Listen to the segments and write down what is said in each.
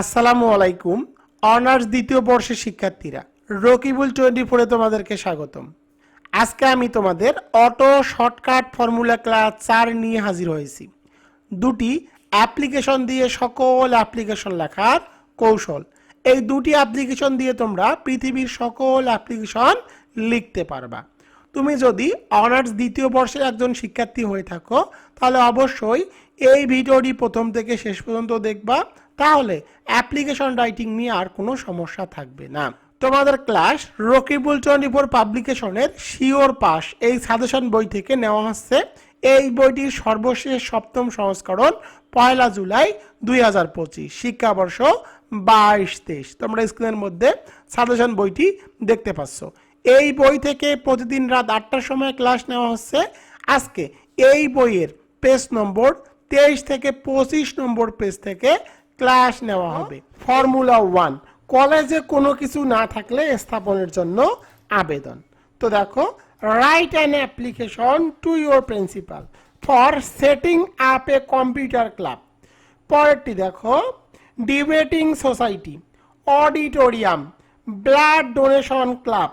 আসসালামু আলাইকুম, অনার্স দ্বিতীয় বর্ষের শিক্ষার্থীরা, রকিবুল টোয়েন্টি ফোরে তোমাদেরকে স্বাগতম। আজকে আমি তোমাদের অটো শর্টকাট ফর্মুলা ক্লাস চার নিয়ে হাজির হয়েছি। দুটি অ্যাপ্লিকেশন দিয়ে সকল অ্যাপ্লিকেশন লেখার কৌশল। এই দুটি অ্যাপ্লিকেশন দিয়ে তোমরা পৃথিবীর সকল অ্যাপ্লিকেশন লিখতে পারবা। তুমি যদি অনার্স দ্বিতীয় বর্ষের একজন শিক্ষার্থী হয়ে থাকো, তাহলে অবশ্যই এই ভিডিওটি প্রথম থেকে শেষ পর্যন্ত দেখবা। তাহলে অ্যাপ্লিকেশন রাইটিং নিয়ে আর কোনো সমস্যা থাকবে না। তোমাদের ক্লাস রকিবুল টোয়েন্টি ফোর পাবলিকেশনের শিওর পাস এই সাজেশন বই থেকে নেওয়া হচ্ছে। এই বইটির সর্বশেষ সপ্তম সংস্করণ পয়লা জুলাই দুই হাজার পঁচিশ, শিক্ষাবর্ষ বাইশ তেইশ। তোমরা স্ক্রিনের মধ্যে সাজেশন বইটি দেখতে পাচ্ছ। এই বই থেকে প্রতিদিন রাত আটটার সময় ক্লাস নেওয়া হচ্ছে। আজকে এই বইয়ের পেজ নম্বর তেইশ থেকে পঁচিশ নম্বর পেজ থেকে ক্লাস নেওয়া হবে। ফর্মুলা ওয়ান, কলেজে কোনো কিছু না থাকলে স্থাপনের জন্য আবেদন। তো দেখো write an application to your principal for setting up a computer club পরেরটি দেখো debating society auditorium blood donation club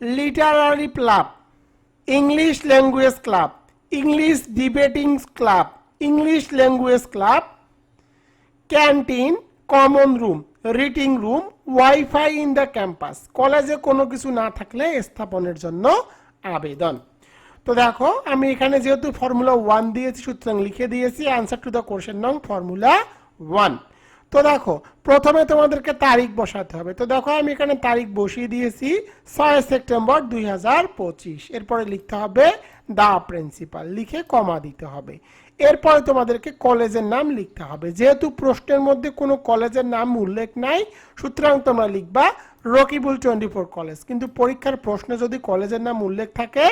literary club English language club English debating club English language club canteen, common room reading room, wifi in the campus. কলেজে কোনো কিছু না থাকলে স্থাপনের জন্য আবেদন। তো দেখো, আমি এখানে যেহেতু ফর্মুলা ওয়ান দিয়েছি, সুতরাং লিখে দিয়েছি অ্যান্সার টু দ্য কোশ্চেন নং ফর্মুলা ওয়ান তো দেখো, প্রথমে তোমাদেরকে তারিখ বসাতে হবে। তো দেখো, আমি এখানে তারিখ বসিয়ে দিয়েছি, ছয় সেপ্টেম্বর দুই হাজার পঁচিশ। এরপরে লিখতে হবে দা প্রিন্সিপাল লিখে কমা দিতে হবে। এরপরে তোমাদেরকে কলেজের নাম লিখতে হবে। যেহেতু প্রশ্নের মধ্যে কোনো কলেজের নাম উল্লেখ নাই, সুতরাং তোমরা লিখবা রকিবুল টোয়েন্টি ফোর কলেজ। কিন্তু পরীক্ষার প্রশ্নে যদি কলেজের নাম উল্লেখ থাকে,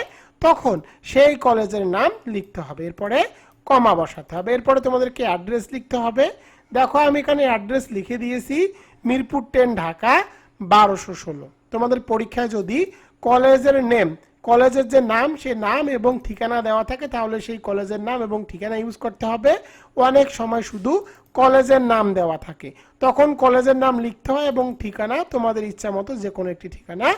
তখন সেই কলেজের নাম লিখতে হবে। এরপরে কমা বসাতে হবে। এরপরে তোমাদেরকে অ্যাড্রেস লিখতে হবে। দেখো, আমি এখানে অ্যাড্রেস লিখে দিয়েছি, মিরপুর টেন, ঢাকা বারোশো ষোলো। তোমাদের পরীক্ষায় যদি কলেজের নেম কলেজের যে নাম সে নাম এবং ঠিকানা দেওয়া থাকে, তাহলে সেই কলেজের নাম এবং ঠিকানা ইউজ করতে হবে। অনেক সময় শুধু কলেজের নাম দেওয়া থাকে। তখন কলেজের নাম লিখতে হয় এবং ঠিকানা তোমাদের ইচ্ছা মতো যে কোনো একটি ঠিকানা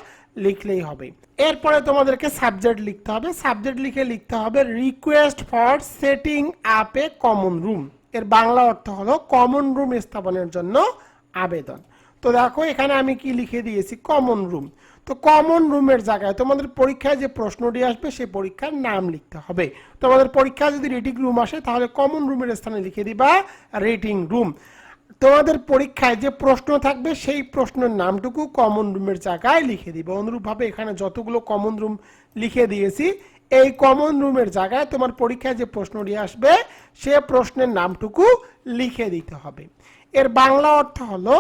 লিখলেই হবে। এরপরে তোমাদেরকে সাবজেক্ট লিখতে হবে। সাবজেক্ট লিখে লিখতে হবে request for setting up a common room এর বাংলা অর্থ হলো কমন রুম স্থাপনের জন্য আবেদন। তো দেখো, এখানে আমি কি লিখে দিয়েছি? কমন রুম তো কমন রুমের জায়গায় তোমাদের পরীক্ষায় যে প্রশ্নটি আসবে, সেই পরীক্ষার নাম লিখতে হবে। তোমাদের পরীক্ষায় যদি রিডিং রুম আসে, তাহলে কমন রুমের স্থানে লিখে দিবা রিডিং রুম তোমাদের পরীক্ষায় যে প্রশ্ন থাকবে, সেই প্রশ্নের নামটুকু কমন রুমের জায়গায় লিখে দিবে। অনুরূপভাবে এখানে যতগুলো কমন রুম লিখে দিয়েছি, এই কমন রুমের জায়গায় তোমার পরীক্ষায় যে প্রশ্নটি আসবে, সে প্রশ্নের নামটুকু লিখে দিতে হবে। এর বাংলা অর্থ হলো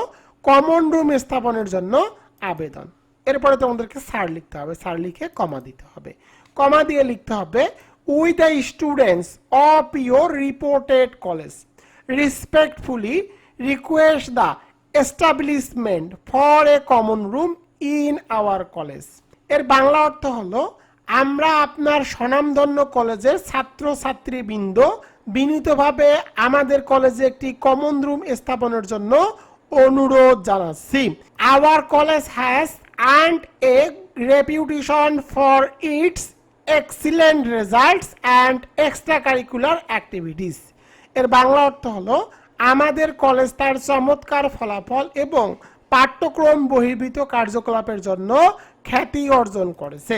কমন রুম স্থাপনের জন্য আবেদন। এরপরে তোমাদেরকে স্যার লিখতে হবে। স্যার লিখে কমা দিতে হবে। কমা দিয়ে লিখতে হবে we the students of your reported college respectfully request the establishment for a common room in our কলেজের বাংলা অর্থ হলো, আমরা আপনার স্বনামধন্য কলেজের ছাত্র ছাত্রীবৃন্দ বিনীতভাবে আমাদের কলেজে একটি কমন রুম স্থাপনের জন্য অনুরোধ জানাচ্ছি। Our college has a reputation for its excellent results and extra curricular activities এর বাংলা অর্থ হলো, আমাদের কলেজ তার চমৎকার ফলাফল এবং পাঠ্যক্রম বহির্ভূত কার্যকলাপের জন্য খ্যাতি অর্জন করেছে।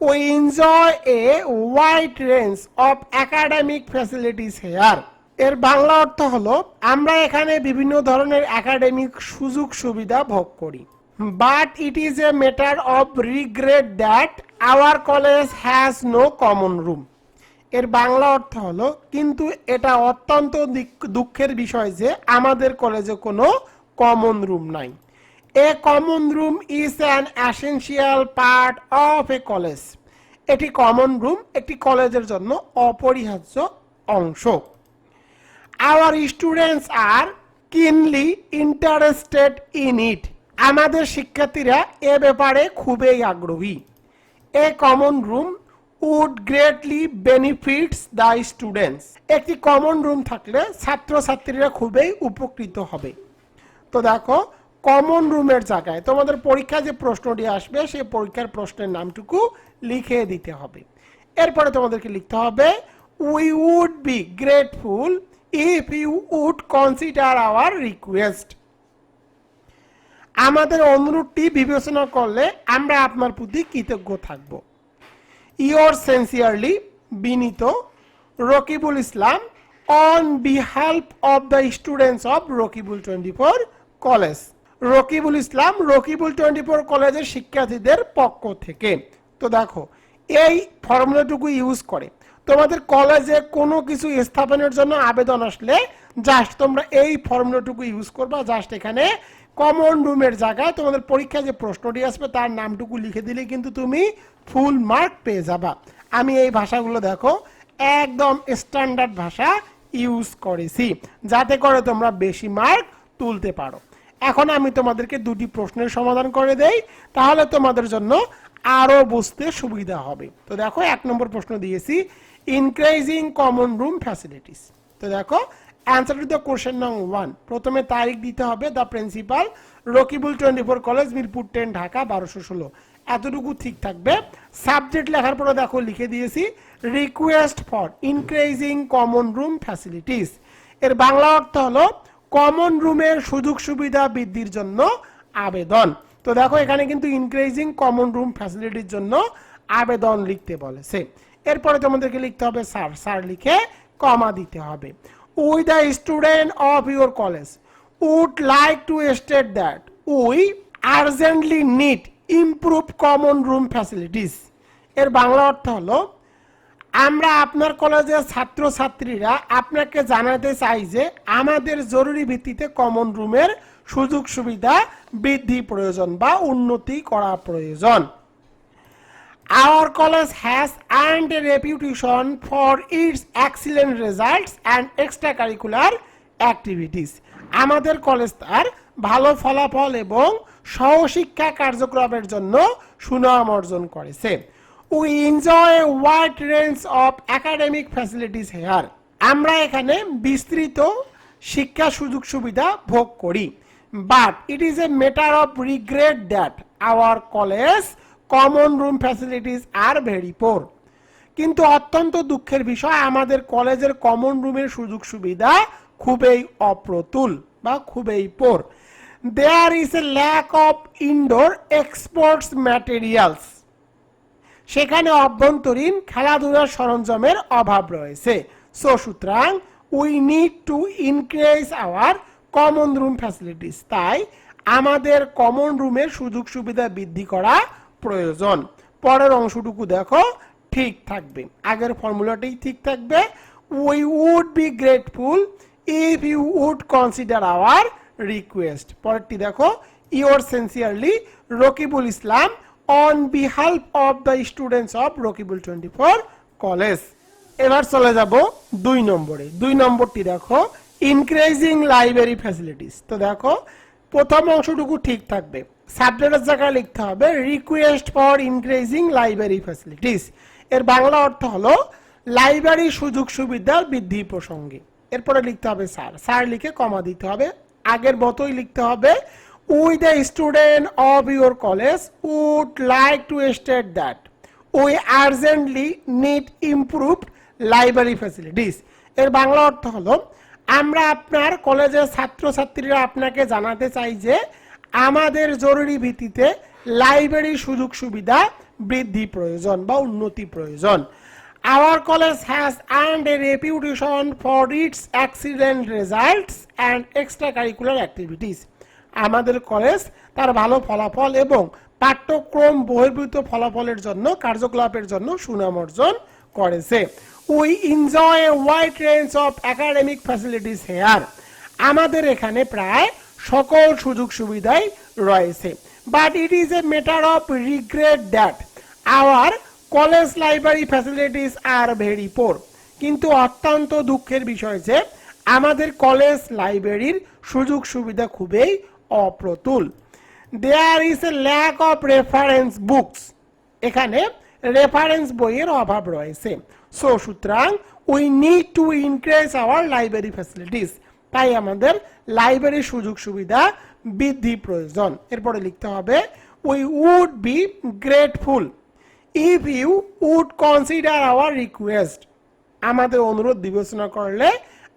We enjoy a wide range of academic facilities here এর বাংলা অর্থ হলো, আমরা এখানে বিভিন্ন ধরনের একাডেমিক সুযোগ সুবিধা ভোগ করি। But it is a matter of regret that our college has no common room এর বাংলা অর্থ হলো, কিন্তু এটা অত্যন্ত দুঃখের বিষয় যে আমাদের কলেজে কোনো কমন রুম নাই। A common room is an essential part of a college এটি কমন রুম একটি কলেজের জন্য অপরিহার্য অংশ। Our students are keenly interested in it আমাদের শিক্ষার্থীরা এ ব্যাপারে খুবই আগ্রহী। A common room would greatly benefits the students একটি কমন রুম থাকলে ছাত্রছাত্রীরা খুবই উপকৃত হবে। তো দেখো কমন রুমের জায়গায় তোমাদের পরীক্ষা যে প্রশ্নটি আসবে, সেই পরীক্ষার প্রশ্নের নামটুকু লিখে দিতে হবে। এরপরে তোমাদেরকে লিখতে হবে we would be grateful if you would consider our request আমাদের অনুরোধটি বিবেচনা করলে আমরা আপনার প্রতি কৃতজ্ঞ থাকব। ইয়োর সেন্সিয়ারলি বিনীত, Rakibul Islam on বিহাল্প of the students of Rakibul twenty four college. Rakibul Islam, Rakibul twenty four কলেজের শিক্ষার্থীদের পক্ষ থেকে। তো দেখো, এই ফর্মুলাটুকু ইউজ করে। তোমাদের কলেজে কোনো কিছু স্থাপনের জন্য আবেদন আসলে জাস্ট তোমরা এই ফর্মুলাটুকু ইউজ করবা জাস্ট এখানে কমন রুমের জায়গায় তোমাদের পরীক্ষায় যে প্রশ্নটি আসবে তার নামটুকু লিখে দিলে কিন্তু তুমি ফুল মার্ক পেয়ে যাবা। আমি এই ভাষাগুলো দেখো, একদম স্ট্যান্ডার্ড ভাষা ইউজ করেছি, যাতে করে তোমরা বেশি মার্ক তুলতে পারো। এখন আমি তোমাদেরকে দুটি প্রশ্নের সমাধান করে দেই, তাহলে তোমাদের জন্য আরও বুঝতে সুবিধা হবে। তো দেখো, এক নম্বর প্রশ্ন দিয়েছি ইনক্রিজিং কমন রুম ফ্যাসিলিটিস তো দেখো অ্যান্সার টু দ্য কোশ্চেন নং ওয়ান প্রথমে তারিখ দিতে হবে the principal Rakibul twenty four college Mirpur ten Dhaka বারোশো ষোলো। এতটুকু ঠিক থাকবে। সাবজেক্ট লেখার পরে দেখো লিখে দিয়েছি request for increasing common room facilities এর বাংলা অর্থ হলো কমন রুমের সুযোগ সুবিধা বৃদ্ধির জন্য আবেদন। তো দেখো এখানে কিন্তু ইনক্রিজিং কমন রুম ফ্যাসিলিটির জন্য আবেদন লিখতে বলেছে। এরপরে তোমাদেরকে লিখতে হবে, স্যার স্যার লিখে কমা দিতে হবে। We the student of your college, would like to state that we urgently need improve common room facilities. এর বাংলা অর্থ হলো, আমরা আপনার কলেজের ছাত্রছাত্রীরা আপনাকে জানাতে চাই যে আমাদের জরুরি ভিত্তিতে কমন রুমের সুযোগ সুবিধা বৃদ্ধি প্রয়োজন বা উন্নতি করা প্রয়োজন। Our college has earned a reputation for its excellent results and extracurricular activities. আমাদের কলেজ তার ভালো ফলাফল এবং সহশিক্ষা কার্যক্রমের জন্য সুনাম অর্জন করেছে। We enjoy wide range of academic facilities here আমরা এখানে বিস্তৃত শিক্ষা সুযোগ সুবিধা ভোগ করি। But it is a matter of regret that our college common room facilities are very poor কিন্তু অত্যন্ত দুঃখের বিষয়, আমাদের কলেজের কমন রুমের সুযোগ সুবিধা খুবই অপ্রতুল বা খুবই poor there is a lack of indoor exports materials সেখানে অভ্যন্তরীণ খেলাধুলার সরঞ্জামের অভাব রয়েছে। সো সুতরাং we need to increase our common room facilities তাই, আমাদের কমন রুমের সুযোগ সুবিধা বৃদ্ধি করা প্রয়োজন। পরের অংশটুকু দেখো, ঠিক থাকবে। আগের ফর্মুলাটাই ঠিক থাকবে। We would be grateful if you would consider our request পরেরটি দেখো your sincerely Rakibul Islam on বিহাল্প of the students of Rakibul twenty four college এবার চলে যাব দুই নম্বরে। দুই নম্বরটি দেখো ইনক্রিজিং লাইব্রেরি ফ্যাসিলিটিস তো দেখো, প্রথম অংশটুকু ঠিক থাকবে। সাবজেক্টের জায়গায় লিখতে হবে request for increasing library facilities এর বাংলা অর্থ হলো লাইব্রেরি সুযোগ সুবিধা বৃদ্ধি প্রসঙ্গে। এরপরে লিখতে হবে স্যার। স্যার লিখে কমা দিতে হবে। আগের মতোই লিখতে হবে we the student of your college would like to state that we urgently need improved library facilities এর বাংলা অর্থ হলো, আমরা আপনার কলেজের ছাত্রছাত্রীরা আপনাকে জানাতে চাই যে আমাদের জরুরি ভিত্তিতে লাইব্রেরি সুযোগ সুবিধা বৃদ্ধি প্রয়োজন বা উন্নতি প্রয়োজন। Our college has earned a reputation for its excellent results and extra curricular activities আমাদের কলেজ তার ভালো ফলাফল এবং পাঠ্যক্রম বহির্ভূত ফলাফলের জন্য, কার্যকলাপের জন্য সুনাম অর্জন করেছে। We enjoy a wide range of academic facilities here আমাদের এখানে প্রায় সকল সুযোগ সুবিধাই রয়েছে। But it is a matter of regret that our college library facilities are very poor কিন্তু অত্যন্ত দুঃখের বিষয় যে, আমাদের কলেজ লাইব্রেরির সুযোগ সুবিধা খুবই অপ্রতুল। There is a lack of reference books এখানে রেফারেন্স বইয়ের অভাব রয়েছে। সো সুতরাং we need to increase our library facilities তাই আমাদের লাইব্রেরির সুযোগ সুবিধা বৃদ্ধি প্রয়োজন। এরপরে লিখতে হবে we would be grateful if you would consider our request আমাদের অনুরোধ বিবেচনা করলে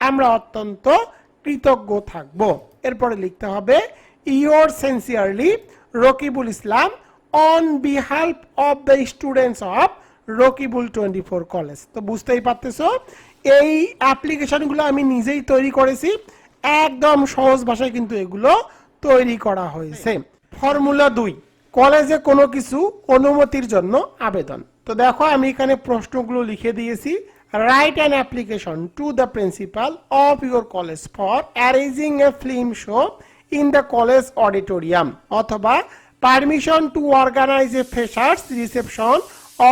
আমরা অত্যন্ত কৃতজ্ঞ থাকব। এরপরে লিখতে হবে your sincerely Rakibul Islam on বিহাল্প of the students of Rakibul twenty four college. তো বুঝতেই পারতেছো এই অ্যাপ্লিকেশনগুলো আমি নিজেই তৈরি করেছি। একদম সহজ ভাষায় কিন্তু এগুলো তৈরি করা হয়েছে। ফর্মুলা দুই, কলেজে কোনো কিছু অনুমতির জন্য আবেদন। তো দেখো, আমি এখানে প্রশ্নগুলো লিখে দিয়েছি। Write an application to the principal of your college for arranging a film show in the college auditorium অথবা permission to organise a freshers reception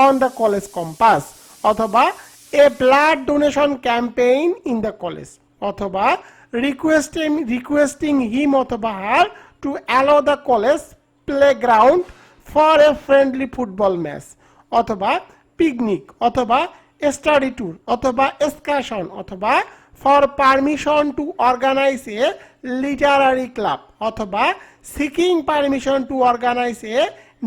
on the college campus অথবা a blood donation campaign in the college অথবা requesting requesting him অথবা her to allow the college playground for a friendly football match অথবা picnic অথবা study tour অথবা excursion অথবা for permission to organise a literary club অথবা seeking permission to organise a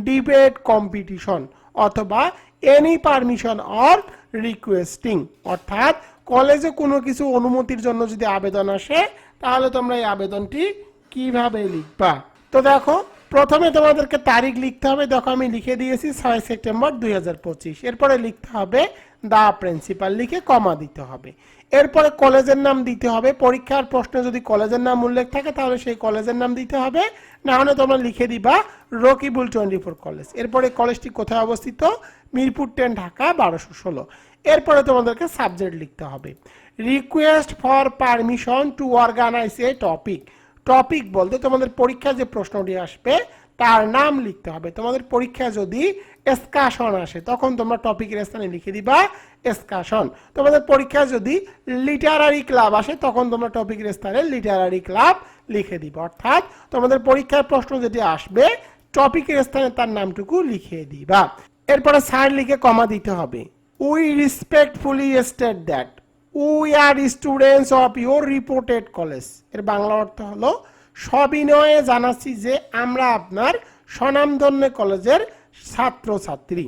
debate competition অথবা any permission or requesting অর্থাৎ কলেজে কোনো কিছু অনুমতির জন্য যদি আবেদন আসে, তাহলে তোমরা এই আবেদনটি কীভাবে লিখবা? তো দেখো, প্রথমে তোমাদেরকে তারিখ লিখতে হবে। দেখো, আমি লিখে দিয়েছি ছয় সেপ্টেম্বর দুই হাজার পঁচিশ। এরপরে লিখতে হবে দা প্রিন্সিপাল লিখে কমা দিতে হবে। এরপরে কলেজের নাম দিতে হবে। পরীক্ষার প্রশ্নে যদি কলেজের নাম উল্লেখ থাকে, তাহলে সেই কলেজের নাম দিতে হবে। না হলে তোমরা লিখে দিবা রকিবুল টোয়েন্টি ফোর কলেজ। এরপরে কলেজটি কোথায় অবস্থিত? মিরপুর টেন ঢাকা বারোশো ষোলো। এরপরে তোমাদেরকে সাবজেক্ট লিখতে হবে। Request for permission to organise a topic topic বলতে তোমাদের পরীক্ষা যে প্রশ্নটি আসবে, তার নাম লিখতে হবে। তোমাদের পরীক্ষা যদি এসকাশন আসে, তখন তোমরা টপিকের স্থানে লিখে দিবা এসকাশন তোমাদের পরীক্ষা যদি লিটারারি ক্লাব আসে, তখন তোমরা টপিকের স্থানে লিটারারি ক্লাব লিখে দিবা। অর্থাৎ তোমাদের পরীক্ষার প্রশ্ন যেটি আসবে টপিকের স্থানে তার নামটুকু লিখে দিবা। এরপরে সার লিখে কমা দিতে হবে। We respectfully state that we are students of your reported কলেজের বাংলা অর্থ হলো, সবিনয়ে জানাচ্ছি যে আমরা আপনার স্বনামধন্য কলেজের ছাত্রছাত্রী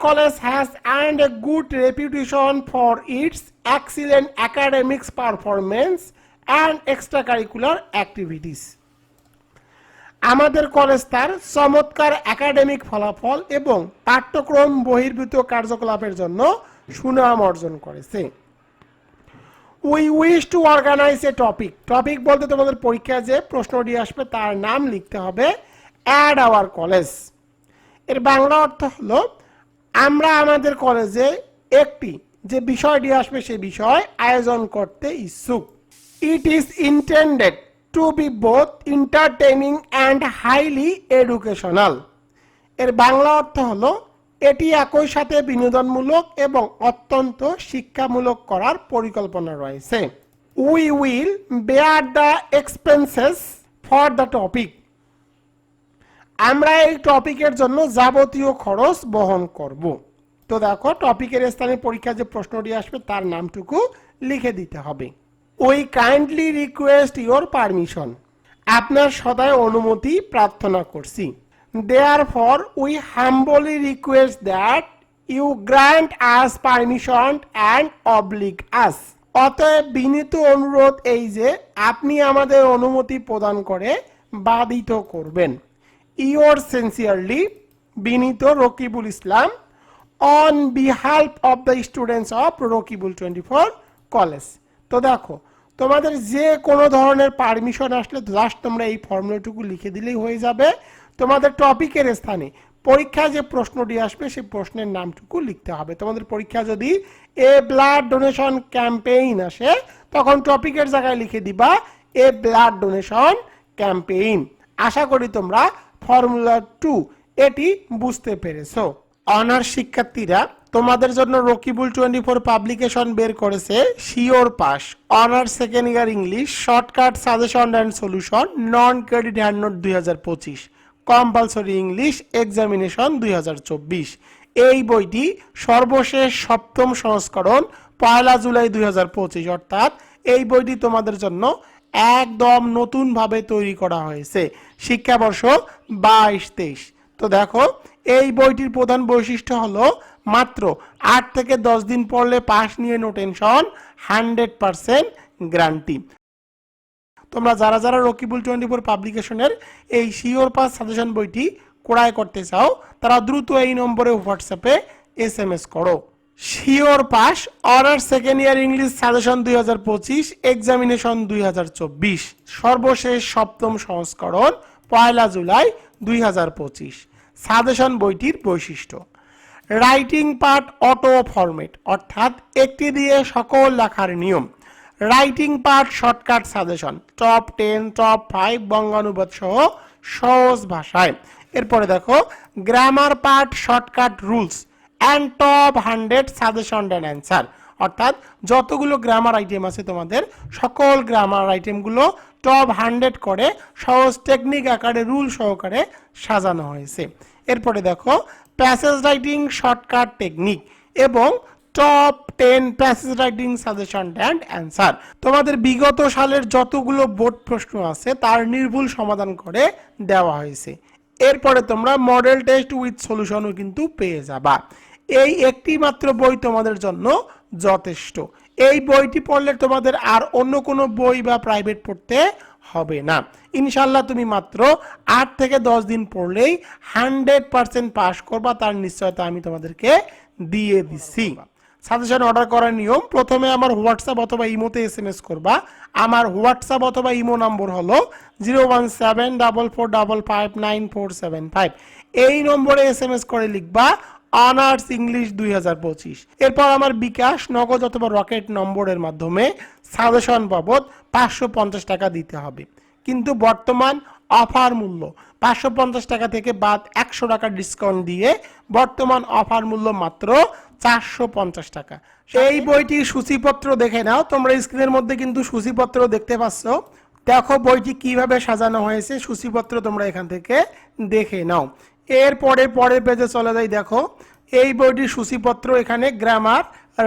college has has earned good good for its its academics performance and extra curricular activities আমাদের কলেজ তার চমৎকার একাডেমিক ফলাফল এবং পাঠ্যক্রম বহির্ভূত কার্যকলাপের জন্য সুনাম অর্জন করেছে। We wish to organise a topic topic বলতে তোমাদের পরীক্ষায় যে প্রশ্নটি আসবে তার নাম লিখতে হবে অ্যাড আওয়ার কলেজের বাংলা অর্থ হলো, আমরা আমাদের কলেজে একটি যে বিষয়টি আসবে সেই বিষয় আয়োজন করতে ইচ্ছুক। It is intended to be both entertaining and highly educational এর বাংলা অর্থ হলো, এটি একই সাথে বিনোদনমূলক এবং অত্যন্ত শিক্ষামূলক করার পরিকল্পনা রয়েছে। We will bear the expenses for the topic আমরা এই টপিকের জন্য যাবতীয় খরচ বহন করব। তো দেখো, টপিকের স্থানে পরীক্ষা যে প্রশ্নটি আসবে, তার নামটুকু লিখে দিতে হবে। We kindly request your permission আপনার সদায় অনুমতি প্রার্থনা করছি। Therefore we humbly request that you grant us permission and oblige us অতএব বিনীত অনুরোধ এই যে, আপনি আমাদের অনুমতি প্রদান করে বাধিত করবেন। ইওর সিনসিয়ারলি বিনীত Rakibul Islam on বিহাল্প of the students of Rakibul twenty four college. তো দেখো, তোমাদের যে কোনো ধরনের পারমিশন আসলে জাস্ট তোমরা এই ফর্মুলাটুকু লিখে দিলেই হয়ে যাবে। তোমাদের টপিকের স্থানে পরীক্ষায় যে প্রশ্নটি আসবে, সেই প্রশ্নের নামটুকু লিখতে হবে। তোমাদের পরীক্ষা যদি এ ব্লাড ডোনেশন ক্যাম্পেইন আসে, তখন টপিকের জায়গায় লিখে দিবা, এ ব্লাড ডোনেশন ক্যাম্পেইন। আশা করি তোমরা ফর্মুলা টু, এটি বুঝতে পেরেছ। অনার্স শিক্ষার্থীরা, তোমাদের জন্য রকিবুল টোয়েন্টি ফোর পাবলিকেশন বের করেছে sure pass honours second year English shortcut suggestion and solution non credit hand note দুই হাজার পঁচিশ। কম্পালসরি ইংলিশ এক্সামিনেশন দুই হাজার চব্বিশ। এই বইটি সর্বশেষ সপ্তম সংস্করণ, পয়লা জুলাই দুই হাজার পঁচিশ, অর্থাৎ এই বইটি তোমাদের জন্য একদম নতুনভাবে তৈরি করা হয়েছে। শিক্ষাবর্ষ বাইশ, তেইশ। তো দেখো, এই বইটির প্রধান বৈশিষ্ট্য হলো মাত্র আট থেকে দশ দিন পড়লে পাস নিয়ে no tension hundred percent guarantee তোমরা যারা যারা রকিবুল টোয়েন্টি ফোর পাবলিকেশনের এই শিওর পাস সাজেশন বইটি ক্রয় করতে চাও, তারা দ্রুত এই নম্বরে হোয়াটসঅ্যাপে এস এম এস করো। Sure pass honours second year English suggestion দুই হাজার পঁচিশ এক্সামিনেশন দুই হাজার চব্বিশ। সর্বশেষ সপ্তম সংস্করণ পয়লা জুলাই দুই হাজার পঁচিশ। সাজেশন বইটির বৈশিষ্ট্য। রাইটিং পার্ট অটো ফরম্যাট, অর্থাৎ একটি দিয়ে সকল লেখার নিয়ম। Writing part shortcut suggestion, top ten, top five বঙ্গানুবাদ সহ সহজ ভাষায়। এরপরে দেখো, grammar part shortcut rules and top hundred suggestion and answer অর্থাৎ যতগুলো গ্রামার আইটেম আছে তোমাদের, সকল গ্রামার আইটেমগুলো টপ হান্ড্রেড করে সহজ টেকনিক আকারে রুল সহকারে সাজানো হয়েছে। এরপরে দেখো প্যাসেজ রাইটিং শর্টকাট টেকনিক এবং top ten passage writing suggestion and answer তোমাদের বিগত সালের যতগুলো বোর্ড প্রশ্ন আছে, তার নির্ভুল সমাধান করে দেওয়া হয়েছে। এরপরে তোমরা মডেল টেস্ট উইথ সলিউশনও কিন্তু পেয়ে যাবা। এই একটি মাত্র বই তোমাদের জন্য যথেষ্ট। এই বইটি পড়লে তোমাদের আর অন্য কোনো বই বা প্রাইভেট পড়তে হবে না। ইনশাল্লাহ তুমি মাত্র আট থেকে দশ দিন পড়লেই হান্ড্রেড পার্সেন্ট পাস করবা, তার নিশ্চয়তা আমি তোমাদেরকে দিয়ে দিচ্ছি সাজেশন অর্ডার করার নিয়ম, প্রথমে আমার হোয়াটসঅ্যাপ অথবা ইমোতে এস এম এস করবা। আমার হোয়াটসঅ্যাপ অথবা ইমো নম্বর হলো zero one seven double four double five nine four seven five. এই নম্বরে এস এম এস করে লিখবা অনার্স ইংলিশ দুই হাজার পঁচিশ। এরপর আমার বিকাশ নগদ অথবা রকেট নম্বরের মাধ্যমে সাজেশন বাবদ পাঁচশো পঞ্চাশ টাকা দিতে হবে। কিন্তু বর্তমান অফার মূল্য পাঁচশো পঞ্চাশ টাকা থেকে বাদ একশো টাকা ডিসকাউন্ট দিয়ে বর্তমান অফার মূল্য মাত্র চারশো পঞ্চাশ টাকা। এই বইটির সূচিপত্র দেখে নাও। তোমরা স্ক্রিনের মধ্যে কিন্তু সূচিপত্র দেখতে পাচ্ছ। দেখো বইটি কীভাবে সাজানো হয়েছে। সূচিপত্র তোমরা এখান থেকে দেখে নাও। এরপরে পরের পেজে চলে যাই, দেখো। এই বইটির সূচিপত্র এখানে grammar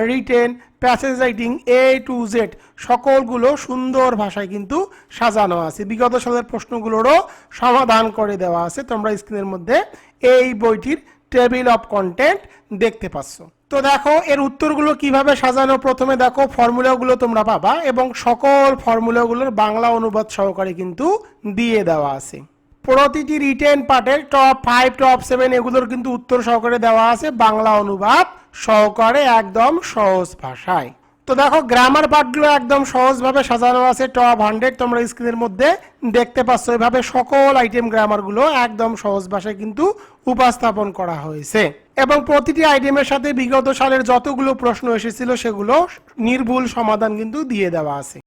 written passage writing A to Z সকলগুলো সুন্দর ভাষায় কিন্তু সাজানো আছে। বিগত সালের প্রশ্নগুলোরও সমাধান করে দেওয়া আছে। তোমরা স্ক্রিনের মধ্যে এই বইটির টেবিল অফ কন্টেন্ট দেখতে পাচ্ছ। তো দেখো, এর উত্তরগুলো কীভাবে সাজানো? প্রথমে দেখো ফর্মুলাগুলো তোমরা পাবা এবং সকল ফর্মুলাগুলোর বাংলা অনুবাদ সহকারে কিন্তু দিয়ে দেওয়া আছে। প্রতিটি রিটেন পার্টের টপ ফাইভ টপ সেভেন এগুলোর কিন্তু উত্তর সহকারে দেওয়া আছে বাংলা অনুবাদ সহকারে একদম সহজ ভাষায়। তো দেখো গ্রামার পার্টগুলো একদম সহজভাবে সাজানো আছে টপ হান্ড্রেড তোমরা স্ক্রিনের মধ্যে দেখতে পাচ্ছ। এভাবে সকল আইটেম গ্রামারগুলো একদম সহজ ভাষায় কিন্তু উপস্থাপন করা হয়েছে। এবং প্রতিটি আইটেমের সাথে বিগত সালের যতগুলো প্রশ্ন এসেছিল, সেগুলো নির্ভুল সমাধান কিন্তু দিয়ে দেওয়া আছে।